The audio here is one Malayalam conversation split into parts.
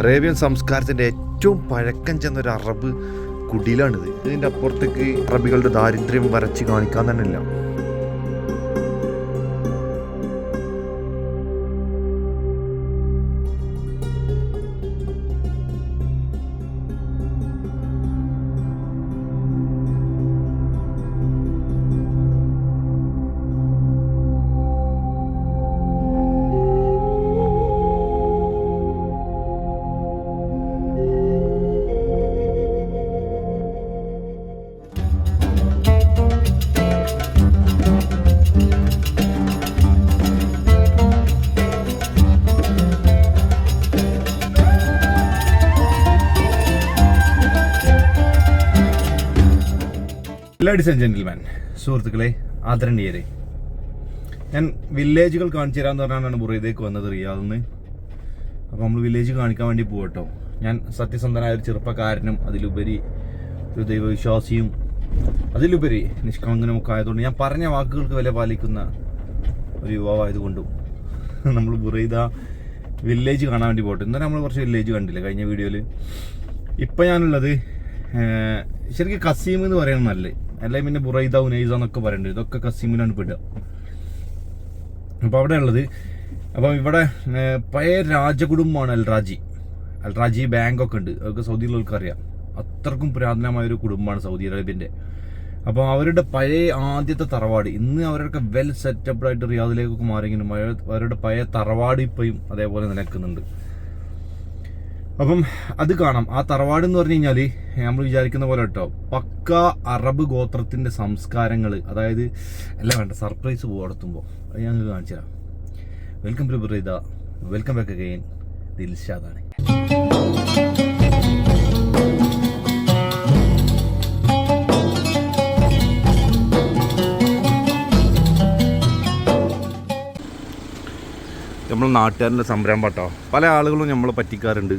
അറേബ്യൻ സംസ്കാരത്തിന്റെ ഏറ്റവും പഴക്കം ചെന്ന ഒരു അറബ് കുടിലാണിത്. ഇതിന്റെ അപ്പുറത്തേക്ക് അറബികളുടെ ദാരിദ്ര്യം വരച്ച് കാണിക്കാൻ തന്നെ ഇല്ല ലേഡീസ് ആൻഡ് ജെന്റിൽമാൻ സുഹൃത്തുക്കളെ ആദരണീയരെ ഞാൻ വില്ലേജുകൾ കാണിച്ചു തരാമെന്ന് പറഞ്ഞാണ് ബുറൈദേക്ക് വന്നത് റിയാദിൽ നിന്ന് അപ്പോൾ നമ്മൾ വില്ലേജ് കാണിക്കാൻ വേണ്ടി പോകട്ടോ ഞാൻ സത്യസന്ധനായ ഒരു ചെറുപ്പക്കാരനും അതിലുപരി ഒരു ദൈവവിശ്വാസിയും അതിലുപരി നിഷ്കളങ്കനുമൊക്കെ ആയതുകൊണ്ട് ഞാൻ പറഞ്ഞ വാക്കുകൾക്ക് വില പാലിക്കുന്ന ഒരു യുവാവായതുകൊണ്ടും നമ്മൾ ബുറൈദ വില്ലേജ് കാണാൻ വേണ്ടി പോകട്ടെ ഇന്നലെ നമ്മൾ കുറച്ച് വില്ലേജ് കണ്ടില്ല കഴിഞ്ഞ വീഡിയോയിൽ ഇപ്പം ഞാനുള്ളത് ശരിക്കും കസീം എന്ന് പറയുന്നത് നല്ലത് അല്ലെങ്കിൽ പിന്നെ ബുറൈദ ഉനൈസ എന്നൊക്കെ പറയുന്നുണ്ട് ഇതൊക്കെ കസീമിലാണ് പെടുക. അപ്പോൾ അവിടെ ഉള്ളത് അപ്പം ഇവിടെ പഴയ രാജകുടുംബമാണ് അൽറാജി. അൽറാജി ബാങ്ക് ഒക്കെ ഉണ്ട്. അതൊക്കെ സൗദിയിലുള്ളവർക്ക് അറിയാം. അത്രക്കും പുരാതനമായ ഒരു കുടുംബമാണ് സൗദി അറേബ്യന്റെ. അപ്പോൾ അവരുടെ പഴയ ആദ്യത്തെ തറവാട് ഇന്ന് അവരൊക്കെ വെൽ സെറ്റപ്പ്ഡായിട്ട് റിയാദിലേക്കൊക്കെ മാറിയെങ്കിലും അവരുടെ പഴയ തറവാട് ഇപ്പോഴും അതേപോലെ നിലക്കുന്നുണ്ട് അപ്പം അത് കാണാം. ആ തറവാട് എന്ന് പറഞ്ഞു കഴിഞ്ഞാൽ നമ്മൾ വിചാരിക്കുന്ന പോലെ കേട്ടോ പക്ക അറബ് ഗോത്രത്തിന്റെ സംസ്കാരങ്ങൾ അതായത് എല്ലാം വേണ്ട സർപ്രൈസ് പോകത്തുമ്പോൾ അത് ഞാൻ കാണിച്ചു തരാം welcome to Buraydah welcome back again ദിൽഷാദാണ് നമ്മൾ നാട്ടുകാരന്റെ സംരംഭം കേട്ടോ. പല ആളുകളും നമ്മളെ പറ്റിക്കാറുണ്ട്.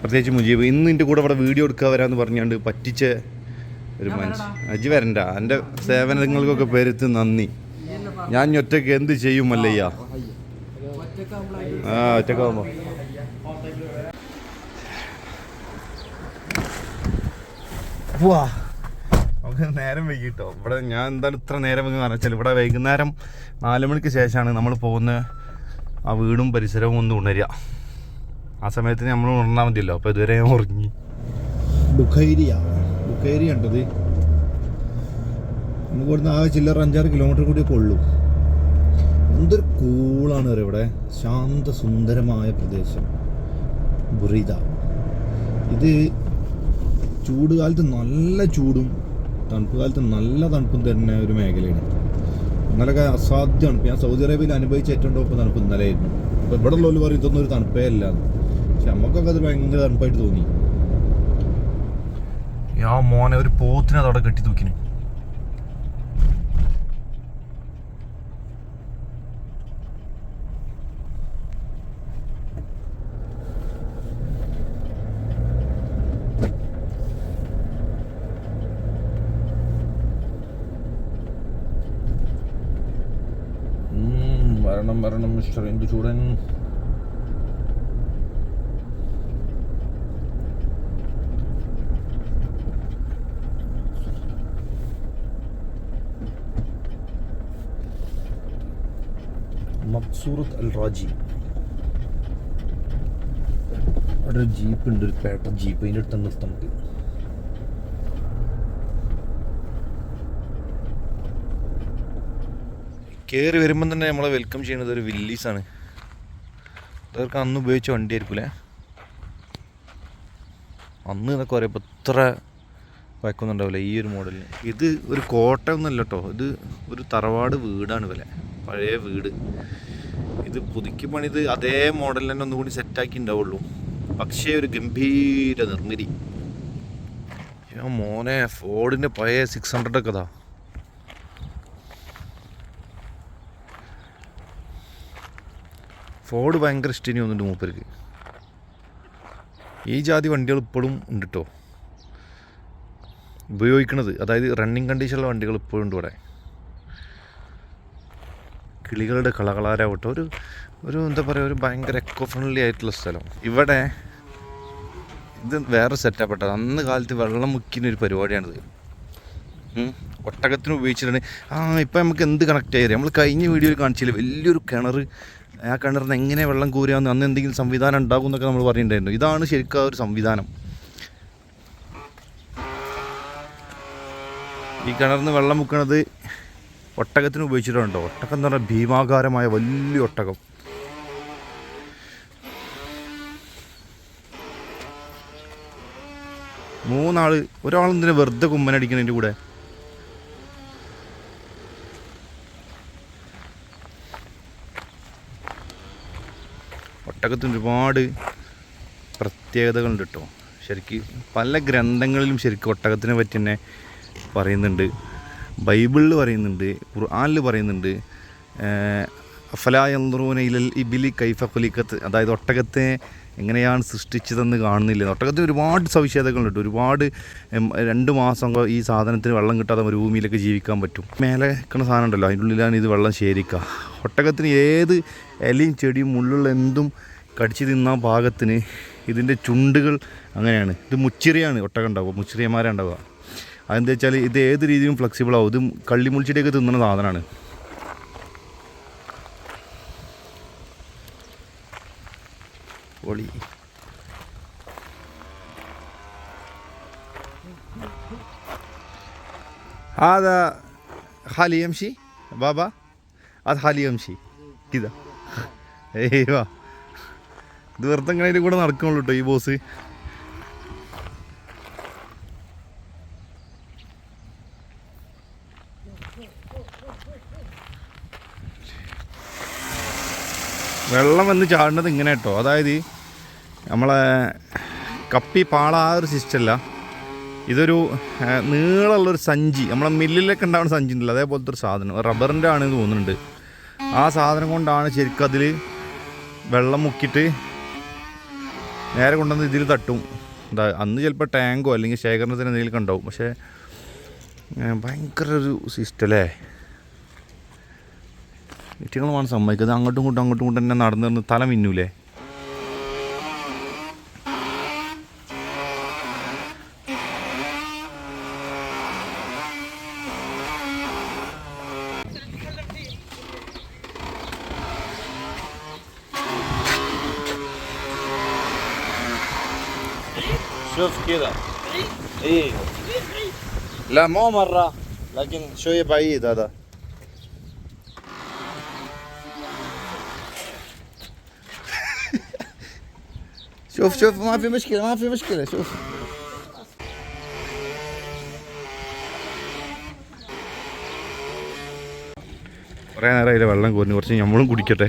പ്രത്യേകിച്ച് മുജീബ് ഇന്ന് എന്റെ കൂടെ ഇവിടെ വീഡിയോ എടുക്കാൻ വരാമെന്ന് പറഞ്ഞാണ്ട് പറ്റിച്ച ഒരു മനുഷ്യൻ അജി വരണ്ട. എന്റെ സേവനങ്ങൾക്കൊക്കെ പേരുത്ത് നന്ദി. ഞാൻ ഒറ്റയ്ക്ക് എന്ത് ചെയ്യും മല്ലയ്യ? ആ ഒറ്റക്കാവുമ്പോ പോവാ നമുക്ക് നേരം വൈകിട്ടോ ഇവിടെ ഞാൻ എന്തായാലും ഇത്ര നേരം വൈകി വെച്ചാൽ ഇവിടെ വൈകുന്നേരം നാല് മണിക്ക് ശേഷമാണ് നമ്മൾ പോകുന്ന ആ വീടും പരിസരവും ഒന്ന് ഉണരുക. ആ സമയത്ത് നമ്മൾ ഉണർന്നാൽ മതിയല്ലോ അപ്പോൾ ഇതുവരെ ഞാൻ ഉറങ്ങി. ബുഖൈരിയ. ബുഖൈരി ഉണ്ടത് നമുക്ക് ഇവിടുന്ന് ആ ചില്ലറ അഞ്ചാറ് കിലോമീറ്റർ കൂടിയൊക്കെ ഉള്ളൂ എന്തൊരു കൂളാണ് ഇവിടെ. ശാന്ത സുന്ദരമായ പ്രദേശം. ബുറീദ. ഇത് ചൂട് കാലത്ത് നല്ല ചൂടും തണുപ്പ് കാലത്ത് നല്ല തണുപ്പും തന്നെ ഒരു മേഖലയാണ്. ഇന്നലൊക്കെ അസാധ്യ തണുപ്പ് ഞാൻ സൗദി അറേബ്യയിൽ അനുഭവിച്ച ഏറ്റവും ടോപ്പ് തണുപ്പ് ഇന്നലെയായിരുന്നു. അപ്പോൾ ഇവിടെ ഉള്ളവർ പറയും ഇതൊന്നും ഒരു തണുപ്പേ അല്ല. പക്ഷെ നമുക്കൊക്കെ അത് ഭയങ്കര തണുപ്പായിട്ട് തോന്നി. ആ മോനെ ഒരു പോത്തിനെ അതവിടെ കെട്ടി തൂക്കിന്. വരണം വരണം മിസ്റ്റർ എന്ത് മക്സൂറത്ത് അൽ റാജി അവിടെ ഒരു ജീപ്പ് ഉണ്ട് ഒരു പേട്ട ജീപ്പ്. അതിന്റെ അടുത്ത് നിർത്താം നമുക്ക്. കയറി വരുമ്പം തന്നെ നമ്മളെ വെൽക്കം ചെയ്യുന്നത് ഒരു വില്ലീസാണ് അവർക്ക് അന്ന് ഉപയോഗിച്ച വണ്ടി ആയിരിക്കൂലേ അന്ന് എന്നൊക്കെ പറയുമ്പോൾ ഇത്ര വയ്ക്കുന്നുണ്ടാവില്ല ഈ ഒരു മോഡലിന് ഇത് ഒരു കോട്ട ഒന്നല്ല കേട്ടോ. ഇത് ഒരു തറവാട് വീടാണ് വില പഴയ വീട്. ഇത് പുതുക്കി പണിത് അതേ മോഡൽ തന്നെ ഒന്നുകൂടി സെറ്റാക്കി ഉണ്ടാവുള്ളൂ. പക്ഷേ ഒരു ഗംഭീര നിർമ്മിതി. മോനെ ഫോർഡിന്റെ പഴയ സിക്സ് ഹൺഡ്രഡ് ഒക്കെ അതാ ഫോർഡ് ഭയങ്കര ഇഷ്ടം തോന്നുന്നുണ്ട് മൂപ്പർക്ക്. ഈ ജാതി വണ്ടികൾ ഇപ്പോഴും ഉണ്ട് കേട്ടോ ഉപയോഗിക്കുന്നത് അതായത് റണ്ണിങ് കണ്ടീഷനുള്ള വണ്ടികൾ ഇപ്പോഴും ഉണ്ട് ഇവിടെ. കിളികളുടെ കളകളാരാവട്ടെ ഒരു ഒരു എന്താ പറയുക ഒരു ഭയങ്കര എക്കോ ഫ്രണ്ട്ലി ആയിട്ടുള്ള സ്ഥലം. ഇവിടെ ഇത് വേറെ സെറ്റപ്പെട്ടത് അന്ന് കാലത്ത് വെള്ളം മുക്കിന ഒരു പരിപാടിയാണിത്. ഒട്ടകത്തിന് ഉപയോഗിച്ചിട്ടുണ്ട്. ആ ഇപ്പം നമുക്ക് എന്ത് കണക്ട് ആയി നമ്മൾ കഴിഞ്ഞ വീഡിയോയിൽ കാണിച്ചില്ല വലിയൊരു കിണർ ആ കിണറിന് എങ്ങനെ വെള്ളം കോരുകയെന്ന് അന്ന് എന്തെങ്കിലും സംവിധാനം ഉണ്ടാകും എന്നൊക്കെ നമ്മൾ പറഞ്ഞിട്ടുണ്ടായിരുന്നു. ഇതാണ് ശരിക്കും ആ ഒരു സംവിധാനം. ഈ കിണറിന് വെള്ളം മുക്കണത് ഒട്ടകത്തിന് ഉപയോഗിച്ചിട്ടുണ്ടോ? ഒട്ടകം എന്ന് പറഞ്ഞാൽ ഭീമാകാരമായ വലിയ ഒട്ടകം. മൂന്നാൾ ഒരാളെന്തിനു വെറുതെ കുമ്മനടിക്കണതിന്റെ കൂടെ? ഒട്ടകത്തിന് ഒരുപാട് പ്രത്യേകതകളുണ്ട് കേട്ടോ. ശരിക്ക് പല ഗ്രന്ഥങ്ങളിലും ശരിക്കും ഒട്ടകത്തിനെ പറ്റി തന്നെ പറയുന്നുണ്ട്. ബൈബിളിൽ പറയുന്നുണ്ട് ഖുർആാനിൽ പറയുന്നുണ്ട് അഫലായന്ത്രൂന ഇലൽ ഇബിലി കൈഫ കുലിക്കത്ത് അതായത് ഒട്ടകത്തെ എങ്ങനെയാണ് സൃഷ്ടിച്ചതെന്ന് കാണുന്നില്ല. ഒട്ടകത്തിന് ഒരുപാട് സവിശേഷതകളുണ്ട്. ഒരുപാട് രണ്ട് മാസം ഈ സാധനത്തിന് വെള്ളം കിട്ടാതെ ഒരു മരുഭൂമിയിലൊക്കെ ജീവിക്കാൻ പറ്റും. മേലെ നിൽക്കുന്ന സാധനം ഉണ്ടല്ലോ അതിന്റെ ഉള്ളിലാണ് ഇത് വെള്ളം ശേഖരിക്കുക. ഒട്ടകത്തിന് ഏത് ഇലയും ചെടിയും മുള്ളുള്ള എന്തും കടിച്ചു തിന്നാൻ പാകത്തിന് ഇതിന്റെ ചുണ്ടുകൾ അങ്ങനെയാണ്. ഇത് മുച്ചിറിയാണ് ഒട്ടകം ഉണ്ടാവുക മുച്ചിറിയന്മാരാണ് ഉണ്ടാവുക. അതെന്താ വെച്ചാൽ ഇത് ഏത് രീതിയിലും ഫ്ലെക്സിബിൾ ആവും ഇത് കള്ളിമുൾച്ചെടിയൊക്കെ തിന്നുന്ന സാധനമാണ് പൊളി هذا خالي يمشي بابا هذا خالي يمشي كذا ايوه ഇത് വെറുതെ ഇങ്ങനെ ഇതിൽ കൂടെ നടക്കണുള്ളൂ കേട്ടോ ഈ ബോസ് വെള്ളം വന്ന് ചാടുന്നത് ഇങ്ങനെ കേട്ടോ. അതായത് നമ്മളെ കപ്പി പാള ആ ഒരു സിസ്റ്റം അല്ല ഇതൊരു നീളമുള്ളൊരു സഞ്ചി. നമ്മളെ മില്ലിലൊക്കെ ഉണ്ടാവുന്ന സഞ്ചി ഉണ്ടല്ലോ അതേപോലത്തെ ഒരു സാധനം. റബ്ബറിന്റെ ആണെന്ന് തോന്നുന്നുണ്ട്. ആ സാധനം കൊണ്ടാണ് ശരിക്കും അതിൽ വെള്ളം മുക്കിയിട്ട് നേരെ കൊണ്ടുവന്ന് ഇതിൽ തട്ടും. എന്താ അന്ന് ചിലപ്പോൾ ടാങ്കോ അല്ലെങ്കിൽ ശേഖരണത്തിന് എന്തെങ്കിലും ഉണ്ടാവും. പക്ഷേ ഭയങ്കര ഒരു സിസ്റ്റം അല്ലേ വീട്ടുകളുമാണ് സമ്മതിക്കുന്നത് അങ്ങോട്ടും ഇങ്ങോട്ടും അങ്ങോട്ടും ഇങ്ങോട്ടും തന്നെ നടന്ന് നടന്ന് തല മിന്നൂലേ شوف كذا ايه لا مو مرة لكن شوية بعيد هذا شوف شوف ما في مشكلة ما في مشكلة شوف കുറേ നേരം അതിൽ വെള്ളം കോരുന്നു കുറച്ച് നമ്മളും കുടിക്കട്ടെ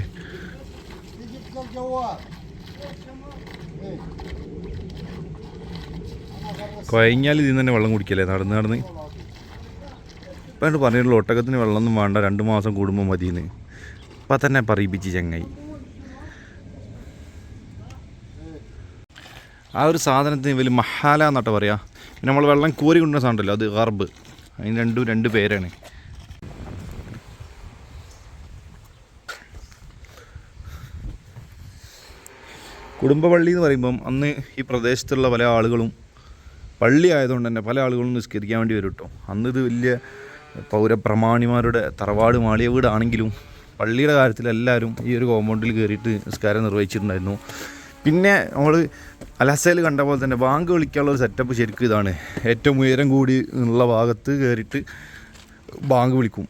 കഴിഞ്ഞാൽ ഇതിൽ നിന്ന് തന്നെ വെള്ളം കുടിക്കല്ലേ നടന്ന് നടന്ന് ഇപ്പം പറഞ്ഞിട്ടുള്ളൂ ഒട്ടകത്തിന് വെള്ളമൊന്നും വേണ്ട രണ്ട് മാസം കൂടുമ്പോൾ മതിയെന്ന് ഇപ്പം തന്നെ പറയിപ്പിച്ച് ചങ്ങായി ആ ഒരു സാധനത്തിന് വലിയ മഹാല എന്നിട്ട് പറയാ. പിന്നെ നമ്മൾ വെള്ളം കോരി കൊണ്ടുവന്ന സാധനമല്ലോ അത് ഗർബ്. അതിന് രണ്ടും രണ്ട് പേരാണ്. കുടുംബപള്ളി എന്ന് പറയുമ്പം അന്ന് ഈ പ്രദേശത്തുള്ള പല ആളുകളും പള്ളി ആയതുകൊണ്ട് തന്നെ പല ആളുകളും നിസ്കരിക്കാൻ വേണ്ടി വരും കേട്ടോ അന്ന് ഇത് വലിയ പൗരപ്രമാണിമാരുടെ തറവാട് മാളിയ വീടാണെങ്കിലും പള്ളിയുടെ കാര്യത്തിൽ എല്ലാവരും ഈ ഒരു കോമ്പൗണ്ടിൽ കയറിയിട്ട് നിസ്കാരം നിർവഹിച്ചിട്ടുണ്ടായിരുന്നു. പിന്നെ നമ്മൾ അലസയിൽ കണ്ട പോലെ തന്നെ ബാങ്ക് വിളിക്കാനുള്ള ഒരു സെറ്റപ്പ് ശരിക്കും ഇതാണ്. ഏറ്റവും ഉയരം കൂടി ഉള്ള ഭാഗത്ത് കയറിയിട്ട് ബാങ്ക് വിളിക്കും.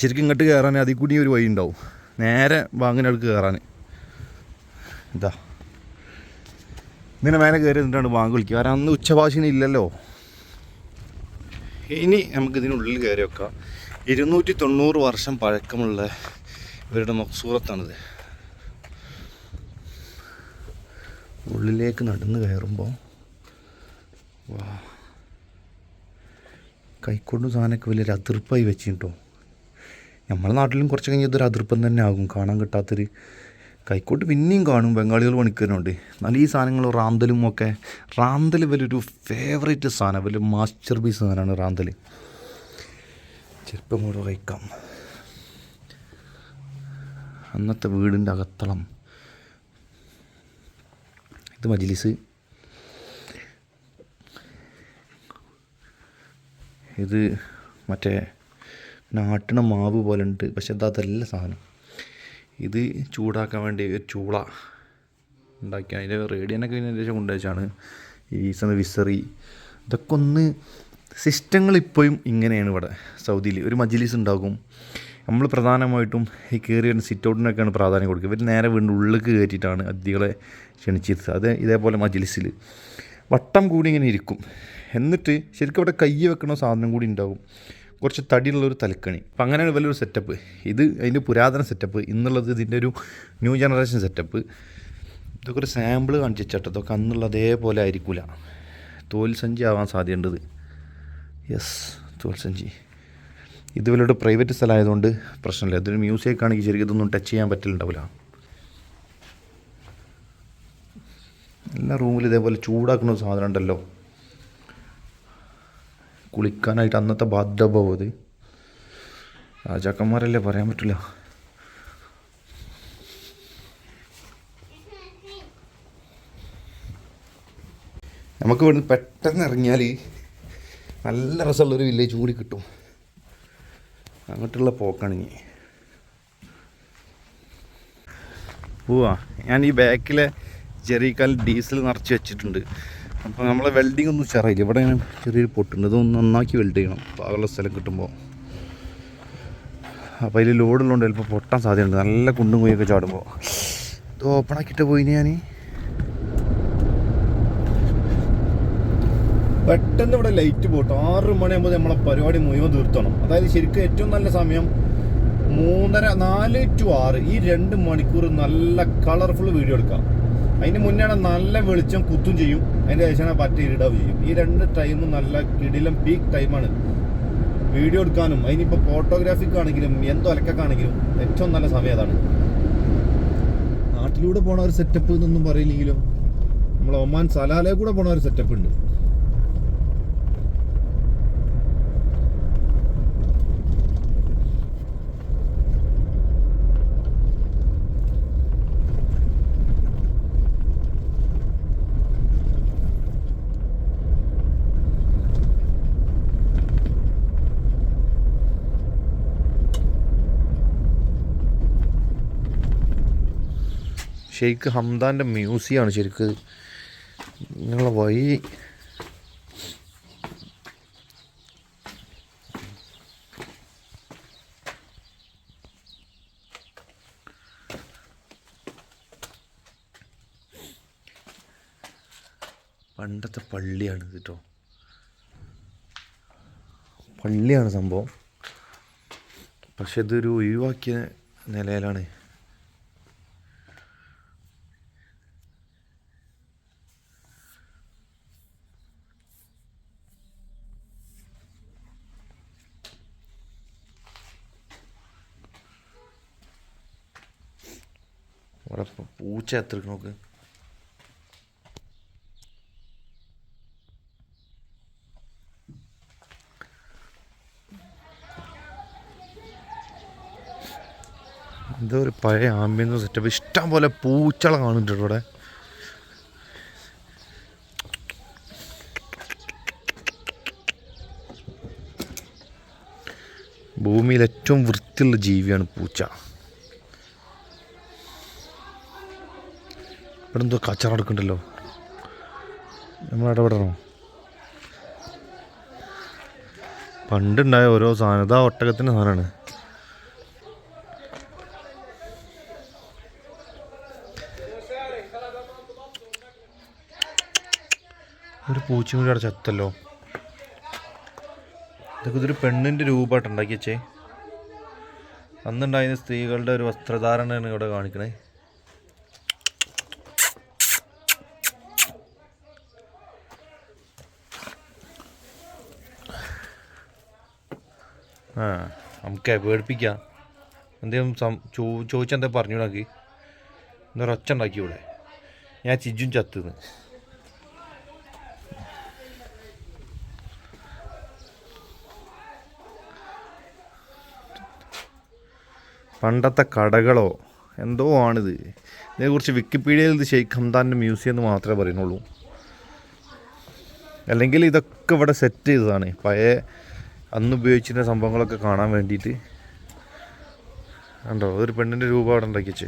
ശരിക്കും ഇങ്ങോട്ട് കയറാൻ അതിൽ കൂടി ഒരു വഴി ഉണ്ടാവും. നേരെ ബാങ്കിനടുക്ക് കയറാൻ ഇതാ. ഇങ്ങനെ മേലെ കയറി നിന്നിട്ടാണ് ബാങ്ക് വിളിക്കുക. കാരണം അന്ന് ഉച്ചഭാഷണ ഇല്ലല്ലോ. ഇനി നമുക്ക് ഇതിനുള്ളിൽ കയറി വെക്കാം. ഇരുന്നൂറ്റി തൊണ്ണൂറ് വർഷം പഴക്കമുള്ള ഇവരുടെ മക്സൂറത്താണിത് ഉള്ളിലേക്ക് നടന്ന് കയറുമ്പോൾ വാ. കൈക്കൊണ്ടും സാധനമൊക്കെ വലിയൊരു അതിർപ്പായി വെച്ചിട്ടോ. നമ്മളെ നാട്ടിലും കുറച്ച് കഴിഞ്ഞാൽ ഇതൊരു അതിർപ്പം തന്നെ ആകും. കാണാൻ കിട്ടാത്തൊരു കൈക്കോട്ട് പിന്നെയും കാണും. ബംഗാളികൾ പണിക്കരുന്നുണ്ട് നല്ല ഈ സാധനങ്ങൾ റാന്തലും ഒക്കെ. റാന്തൽ വലിയൊരു ഫേവറേറ്റ് സാധനം. വലിയ മാസ്റ്റർ പീസ് സാധനമാണ് റാന്തൽ ചെറുപ്പം കൂടെ കഴിക്കാം അന്നത്തെ വീടിന്റെ അകത്തളം. ഇത് മജ്ലിസ് ഇത് മറ്റേ നാട്ടിണ മാവ് പോലെ ഉണ്ട്. പക്ഷെ എന്താ അതല്ല സാധനം. ഇത് ചൂടാക്കാൻ വേണ്ടി ഒരു ചൂള ഉണ്ടാക്കി. അതിന്റെ റേഡിയനൊക്കെ പിന്നെ ഏകദേശം കൊണ്ടുവച്ചാണ്. ഈ സമയം വിസറി. ഇതൊക്കെ ഒന്ന് സിസ്റ്റങ്ങൾ ഇപ്പോഴും ഇങ്ങനെയാണ് ഇവിടെ. സൗദിയിൽ ഒരു മജ്ലിസ് ഉണ്ടാകും. നമ്മൾ പ്രധാനമായിട്ടും ഈ കയറി വരുന്ന സിറ്റ് ഔട്ടിനൊക്കെയാണ് പ്രാധാന്യം കൊടുക്കുക. ഇവർ നേരെ വീണ്ടും ഉള്ളിലേക്ക് കയറ്റിയിട്ടാണ് അതിഥികളെ ക്ഷണിച്ചിരുത്തുക അത് ഇതേപോലെ മജ്ലിസിൽ വട്ടം കൂടി ഇങ്ങനെ ഇരിക്കും. എന്നിട്ട് ശരിക്കും അവിടെ കൈ വെക്കണ സാധനം കൂടി ഉണ്ടാകും കുറച്ച് തടിയുള്ള ഒരു തലക്കണി. അപ്പം അങ്ങനെയാണ് വലിയൊരു സെറ്റപ്പ് ഇത് അതിന്റെ പുരാതന സെറ്റപ്പ് ഇന്നുള്ളത് ഇതിന്റെ ഒരു ന്യൂ ജനറേഷൻ സെറ്റപ്പ് ഇതൊക്കെ ഒരു സാമ്പിൾ കാണിച്ചു ചട്ടത്തൊക്കെ അന്നുള്ള അതേപോലെ ആയിരിക്കില്ല തോൽസഞ്ചി ആവാൻ സാധ്യതയുണ്ടത് യെസ് തോൽ സഞ്ചി ഇത് ഇവരുടെ പ്രൈവറ്റ് സ്ഥലമായതുകൊണ്ട് പ്രശ്നമില്ല. ഇതൊരു മ്യൂസിയം ആണെങ്കിൽ ശരിക്കും ഇതൊന്നും ടച്ച് ചെയ്യാൻ പറ്റില്ലുണ്ടാവില്ല എല്ലാ റൂമിലും ഇതേപോലെ ചൂടാക്കുന്ന സാധനം ഉണ്ടല്ലോ കുളിക്കാനായിട്ട് അന്നത്തെ ബാധ്യത അത്. രാജാക്കന്മാരല്ലേ പറയാൻ പറ്റില്ല. നമുക്ക് ഇവിടുന്ന് പെട്ടെന്ന് ഇറങ്ങിയാൽ നല്ല രസമുള്ളൊരു വില്ലേജ് കൂടി കിട്ടും. അങ്ങോട്ടുള്ള പോക്കാണെങ്കിൽ പോവാ ഞാൻ ഈ ബാക്കിലെ ചെറിയക്കാൽ ഡീസൽ നിറച്ച് വെച്ചിട്ടുണ്ട്. അപ്പോൾ നമ്മളെ വെൽഡിംഗ് ഒന്നും ഉഷാറായില്ല. ഇവിടെ ഇങ്ങനെ ചെറിയൊരു പൊട്ടുണ്ട്. ഇതൊന്ന് നന്നാക്കി വെൽഡ് ചെയ്യണം. അപ്പോൾ സ്ഥലം കിട്ടുമ്പോൾ അപ്പോൾ അതിൽ ലോഡുള്ളതുകൊണ്ട് ചിലപ്പോൾ പൊട്ടാൻ സാധ്യതയുണ്ട്. നല്ല കുണ്ടും കുഴിയൊക്കെ ചാടുമ്പോൾ ഇത് ഓപ്പണാക്കിയിട്ട് പോയിന് ഞാൻ പെട്ടെന്ന് ഇവിടെ ലൈറ്റ് പോട്ടോ. ആറ് മണിയാകുമ്പോൾ നമ്മളെ പരിപാടി മുഴുവൻ തീർത്തണം. അതായത് ശരിക്കും ഏറ്റവും നല്ല സമയം മൂന്നര നാല് ടു ആറ്. ഈ രണ്ട് മണിക്കൂർ നല്ല കളർഫുൾ വീഡിയോ എടുക്കാം. അതിന് മുന്നെയാണ് നല്ല വെളിച്ചം കുത്തും ചെയ്യും. അതിന്റെ ശേഷം പറ്റി ഇരിടാവും ചെയ്യും. ഈ രണ്ട് ടൈമും നല്ല കിടിലം പീക്ക് ടൈമാണ് വീഡിയോ എടുക്കാനും അതിനിപ്പോൾ ഫോട്ടോഗ്രാഫിക്ക് ആണെങ്കിലും എന്തോ അലക്കാണെങ്കിലും ഏറ്റവും നല്ല സമയം അതാണ്. നാട്ടിലൂടെ പോണ ഒരു സെറ്റപ്പ് എന്നൊന്നും പറയില്ലെങ്കിലും നമ്മൾ ഒമാൻ സലാലയിൽ കൂടെ പോണ ഒരു സെറ്റപ്പ് ഉണ്ട്. ഷെയ്ഖ് ഹംദാന്റെ മ്യൂസിയമാണ് ശരിക്ക്. ഇങ്ങനെയുള്ള വഴി പണ്ടത്തെ പള്ളിയാണ് കേട്ടോ പള്ളിയാണ് സംഭവം. പക്ഷെ ഇതൊരു ഒഴിവാക്കിയ നിലയിലാണ്. ഇവിടെ പൂച്ച എത്ര നോക്ക്. എന്തോ ഒരു പഴയ ആംബിയൻസ് സെറ്റപ്പ് ഇഷ്ടം പോലെ പൂച്ചകളെ കാണുന്നുണ്ട് ഇവിടെ. ഭൂമിയിൽ ഏറ്റവും വൃത്തിയുള്ള ജീവിയാണ് പൂച്ച. ഇവിടെ എന്തോ കച്ചറ എടുക്കണ്ടല്ലോ നമ്മൾ ഇടപെടണോ പണ്ടുണ്ടായ ഓരോ സാധനം ഇതാ ഒട്ടകത്തിന്റെ സാധനമാണ്. ഒരു പൂച്ചയും കൂടി അവിടെ ചത്തല്ലോ ഇതൊക്കെ ഇതൊരു പെണ്ണിന്റെ രൂപമായിട്ട് ഉണ്ടാക്കി അന്നുണ്ടായിരുന്ന സ്ത്രീകളുടെ ഒരു വസ്ത്രധാരണയാണ് ഇവിടെ കാണിക്കണേ. നമുക്ക് പേടിപ്പിക്കാം. എന്തെങ്കിലും സം ചോ ചോദിച്ചാൽ പറഞ്ഞു നോക്കി എന്നൊരു ഒച്ച ഉണ്ടാക്കി ഇവിടെ ഞാൻ ചിജും ചത്തുന്ന്. പണ്ടത്തെ കടകളോ എന്തോ ആണിത്. ഇതിനെക്കുറിച്ച് വിക്കിപീഡിയയിൽ ഇത് ഷെയ്ഖ് ഹംദാന്റെ മ്യൂസിയം എന്ന് മാത്രമേ പറയുന്നുള്ളൂ. അല്ലെങ്കിൽ ഇതൊക്കെ ഇവിടെ സെറ്റ് ചെയ്തതാണ്. പഴയ അന്ന് ഉപയോഗിച്ചിരുന്ന സംഭവങ്ങളൊക്കെ കാണാൻ വേണ്ടിയിട്ട്. കണ്ടോ ഒരു പെണ്ണിന്റെ രൂപം അവിടെ ഉണ്ടാക്കിച്ച്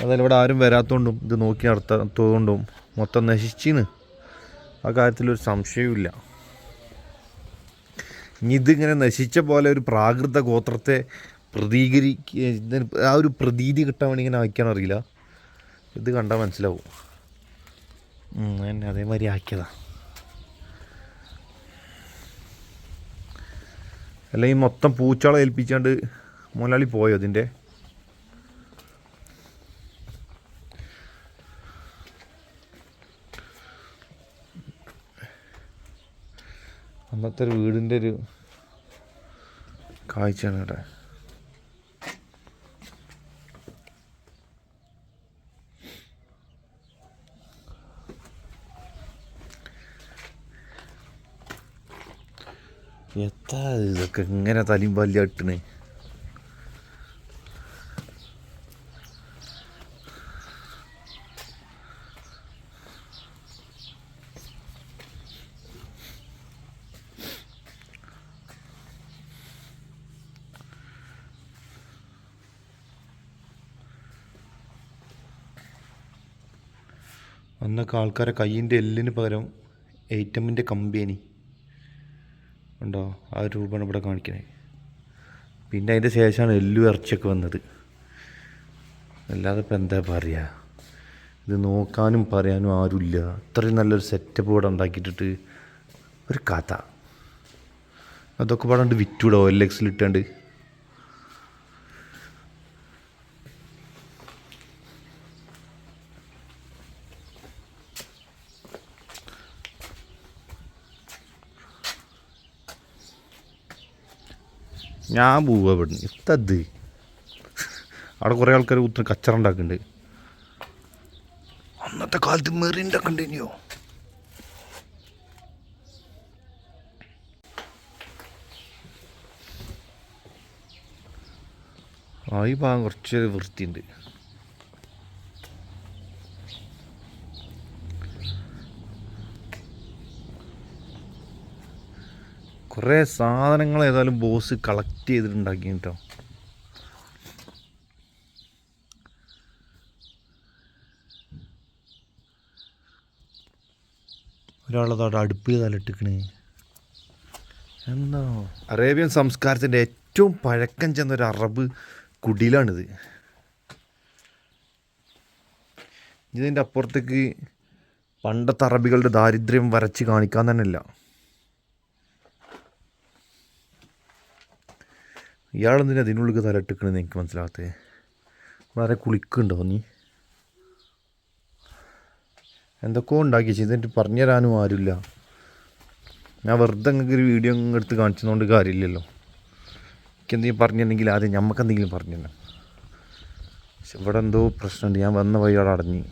അതായത് ഇവിടെ ആരും വരാത്തതുകൊണ്ടും ഇത് നോക്കി നടത്താത്തതുകൊണ്ടും മൊത്തം നശിച്ചിന്ന് ആ കാര്യത്തിലൊരു സംശയവുമില്ല ഇനി ഇതിങ്ങനെ നശിച്ച പോലെ ഒരു പ്രാകൃത ഗോത്രത്തെ പ്രതീകരിക്ക ആ ഒരു പ്രതീതി കിട്ടാൻ വേണ്ടി ഇങ്ങനെ ആക്കാൻ അറിയില്ല. ഇത് കണ്ടാൽ മനസ്സിലാവും. അതേമാതിരി ആക്കിയതാ. അല്ലെങ്കിൽ മൊത്തം പൂച്ചാളെ ഏൽപ്പിച്ചാണ്ട് മുതലാളി പോയോ അതിന്റെ? അന്നത്തെ ഒരു വീടിന്റെ ഒരു കാഴ്ചയാണ് ഇവിടെ. എത്താ ഇതൊക്കെ ഇങ്ങനെ തലയും പല്ലി ഇട്ടണ് അന്നൊക്കെ ആൾക്കാരെ കയ്യിന്റെ എല്ലിന് പകരം എയ്റ്റമ്മിന്റെ കമ്പനി ഉണ്ടോ? ആ രൂപമാണ് ഇവിടെ കാണിക്കണേ. പിന്നെ അതിന്റെ ശേഷമാണ് എല്ലു ഇറച്ചിയൊക്കെ വന്നത്. അല്ലാതെ ഇപ്പം എന്താ പറയുക ഇത് നോക്കാനും പറയാനും ആരുമില്ല. അത്രയും നല്ലൊരു സെറ്റപ്പ് ഇവിടെ ഉണ്ടാക്കിയിട്ടിട്ട് ഒരു കഥ. അതൊക്കെ പാടാണ്ട് വിറ്റൂടോ എൽ എക്സിൽ ഇട്ടാണ്ട്. ഞാൻ പോവുക ഇവിടുന്ന്. എത്തത് അവിടെ കുറേ ആൾക്കാർ കുത്തിന് കച്ചറ ഉണ്ടാക്കുന്നുണ്ട് അന്നത്തെ കാലത്ത് മെറി കണ്ടിന്യോ ആ ഈ ഭാഗം കുറച്ച് വൃത്തിയുണ്ട്. കുറേ സാധനങ്ങൾ ഏതായാലും ബോസ് കളക്ട് ചെയ്തിട്ടുണ്ടാക്കി കേട്ടോ ഒരാളത് അവിടെ അടുപ്പിൽ തലട്ടിക്കണേ എന്താ? അറേബ്യൻ സംസ്കാരത്തിന്റെ ഏറ്റവും പഴക്കം ചെന്ന ഒരു അറബ് കുടിലാണിത്. ഇതിന്റെ അപ്പുറത്തേക്ക് പണ്ടത്തെ അറബികളുടെ ദാരിദ്ര്യം വരച്ച് കാണിക്കാൻ തന്നെ ഇല്ല. ഇയാളെന്തിനാ അതിനുള്ളിൽ തലട്ടിക്കണെന്ന് എനിക്ക് മനസ്സിലാകത്തേ? വളരെ കുളിക്കുന്നുണ്ടോ നീ? എന്തൊക്കെയോ ഉണ്ടാക്കി ചെയ്തിട്ട് പറഞ്ഞു തരാനും ആരുമില്ല. ഞാൻ വെറുതെ നിങ്ങൾക്ക് ഒരു വീഡിയോ എടുത്ത് കാണിച്ചതുകൊണ്ട് കാര്യമില്ലല്ലോ. എനിക്ക് എന്തെങ്കിലും പറഞ്ഞിട്ടുണ്ടെങ്കിൽ ആദ്യം ഞമ്മക്ക് എന്തെങ്കിലും പറഞ്ഞു പക്ഷെ ഇവിടെ എന്തോ പ്രശ്നമുണ്ട്. ഞാൻ വന്ന വഴി അവിടെ അടഞ്ഞി.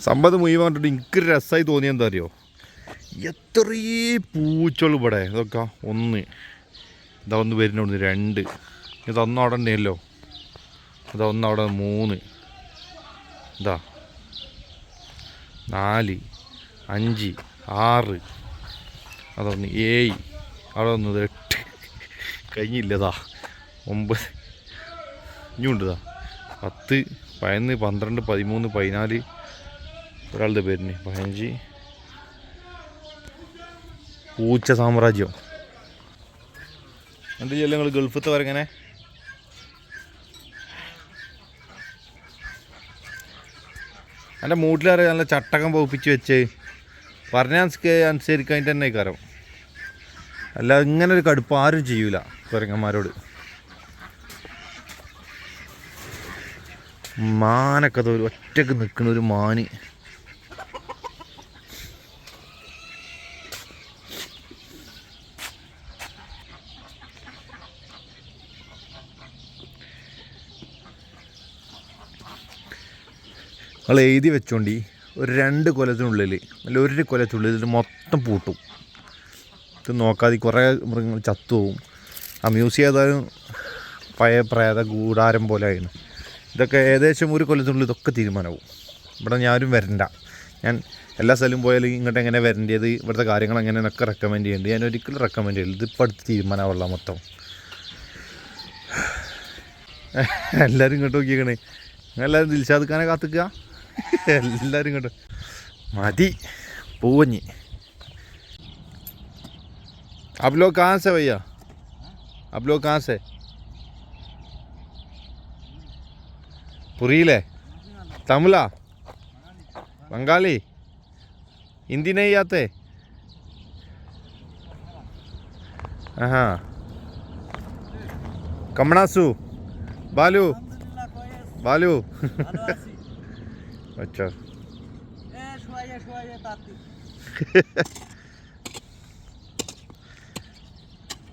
സമ്പത്ത് മുഴുവൻ കണ്ടിട്ട് എനിക്ക് രസമായി തോന്നിയെന്താ അറിയോ? എത്രയേ പൂച്ചകൾ ഇവിടെ. ഇതൊക്കെ ഒന്ന്. ഇതാ ഒന്ന് വരുന്നുണ്ട് രണ്ട്. ഇതൊന്നും അവിടെ ഉണ്ടല്ലോ ഇതാ ഒന്ന് അവിടെ മൂന്ന്. ഇതാ. നാല് അഞ്ച് ആറ്. അതൊന്ന് ഏഴ്. അവിടെ ഒന്ന് എട്ട്. കഴിഞ്ഞില്ലതാ ഒമ്പത്. ഇനിയുണ്ടതാ പത്ത് പതിനൊന്ന് പന്ത്രണ്ട് പതിമൂന്ന് പതിനാല്. ഒരാളുടെ പേരിന് പതിനഞ്ച്. പൂച്ച സാമ്രാജ്യം. എന്ത് ചെയ്യല്ലോ നിങ്ങൾ ഗൾഫത്തെ വരങ്ങനെ എന്റെ മൂട്ടിലേറെ നല്ല ചട്ടകം പോപ്പിച്ച് വെച്ച്. പറഞ്ഞ അനുസരിക്കാൻ തന്നെ കാരം അല്ല ഇങ്ങനെ ഒരു കടുപ്പ് ആരും ചെയ്യൂല കുരങ്ങന്മാരോട് മാനൊക്കെ ഒറ്റയ്ക്ക് നിൽക്കുന്ന ഒരു മാന്. എഴുതി വെച്ചോണ്ടി ഒരു രണ്ട് കൊല്ലത്തിനുള്ളിൽ അല്ല ഒരു കൊല്ലത്തിനുള്ളിൽ ഇത് മൊത്തം പൂട്ടും. ഇത് നോക്കാതെ കുറേ മൃഗങ്ങൾ ചത്തുപോകും ആ മ്യൂസിയം ഏതായാലും പഴയ പ്രേത കൂടാരം പോലെ ആയിരുന്നു ഇതൊക്കെ ഏകദേശം ഒരു കൊല്ലത്തിനുള്ളിൽ ഇതൊക്കെ തീരുമാനമാവും. ഇവിടെ ഞാനും വരണ്ട. ഞാൻ എല്ലാ സ്ഥലവും പോയാലും ഇങ്ങോട്ട് എങ്ങനെ വരേണ്ടത് ഇവിടുത്തെ കാര്യങ്ങൾ എങ്ങനെയൊക്കെ റെക്കമെൻഡ് ചെയ്യേണ്ടത് ഞാൻ ഒരിക്കലും റെക്കമെൻഡ് ചെയ്യില്ല ഇതിപ്പോൾ അടുത്ത് തീരുമാനമാവുള്ള മൊത്തം. എല്ലാവരും ഇങ്ങോട്ട് നോക്കിയേക്കണേ. എല്ലാവരും ദിൽഷാദ് ഖാനെ കാത്തിക്കുക. എല്ലാവരും ഇങ്ങോട്ട് മതി പൂവഞ്ഞി आप लोग कहाँ से भैया आप लोग कहाँ से पुरील है तमिला बंगाली हिंदी नहीं आते हाँ कमणासु बालू बालू আচ্ছা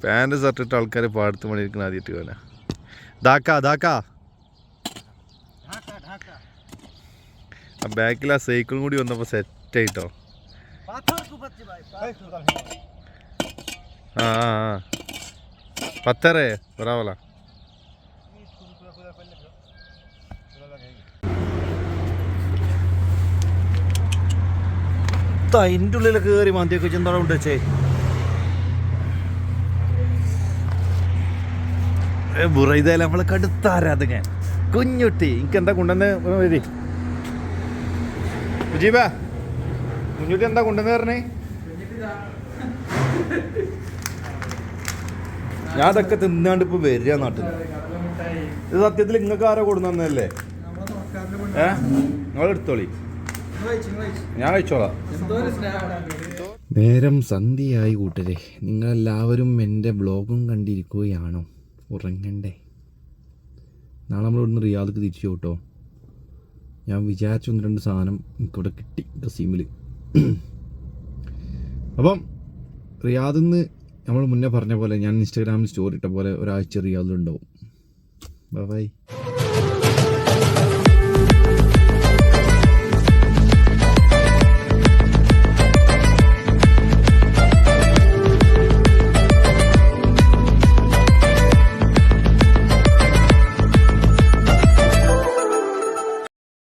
പാൻറ് ഷർട്ട് ഇട്ട ആൾക്കാരെ പാടത്ത് മണിയിരിക്കണം ആദ്യമായിട്ട് കാണാം ധാക്ക ധാക്ക ആ ബാക്കിൽ ആ സൈക്കിളും കൂടി വന്നപ്പോൾ സെറ്റായിട്ടോ ആ ആ പത്തറേ ബറാവല ബറാവല അതിന്റെ ഉള്ളിൽ കയറി മന്തിയൊക്കെ ചെന്നോടെ കൊണ്ട് വെച്ചേ? ബുറൈതല്ല നമ്മളെ കടുത്ത ആരാധകൻ കുഞ്ഞുട്ടി എനിക്ക് എന്താ കൊണ്ടുവന്ന് വരി മുജീബ കുഞ്ഞുട്ടി എന്താ കൊണ്ടുവന്ന് പറഞ്ഞേ? ഞാൻ അതൊക്കെ തിന്നാണ്ട് ഇപ്പൊ വരിക നാട്ടിൽ. ഇത് സത്യത്തിൽ നിങ്ങൾക്ക് ആരോ കൊടുന്നല്ലേ ഏ? നിങ്ങൾ എടുത്തോളി നേരം സന്ധ്യയായി കൂട്ടരെ. നിങ്ങളെല്ലാവരും എന്റെ ബ്ലോഗും കണ്ടിരിക്കുകയാണോ? ഉറങ്ങണ്ടേ. നാളെ നമ്മൾ ഇവിടുന്ന് റിയാദക്ക് തിരിച്ചു കേട്ടോ ഞാൻ വിചാരിച്ചു ഒന്ന് രണ്ട് സാധനം എനിക്കിവിടെ കിട്ടി കസീമിൽ അപ്പം റിയാദിൽ നിന്ന് നമ്മൾ മുന്നേ പറഞ്ഞ പോലെ ഞാൻ ഇൻസ്റ്റാഗ്രാമിൽ സ്റ്റോറി ഇട്ട പോലെ ഒരാഴ്ച റിയാദിലുണ്ടാവും. ബൈ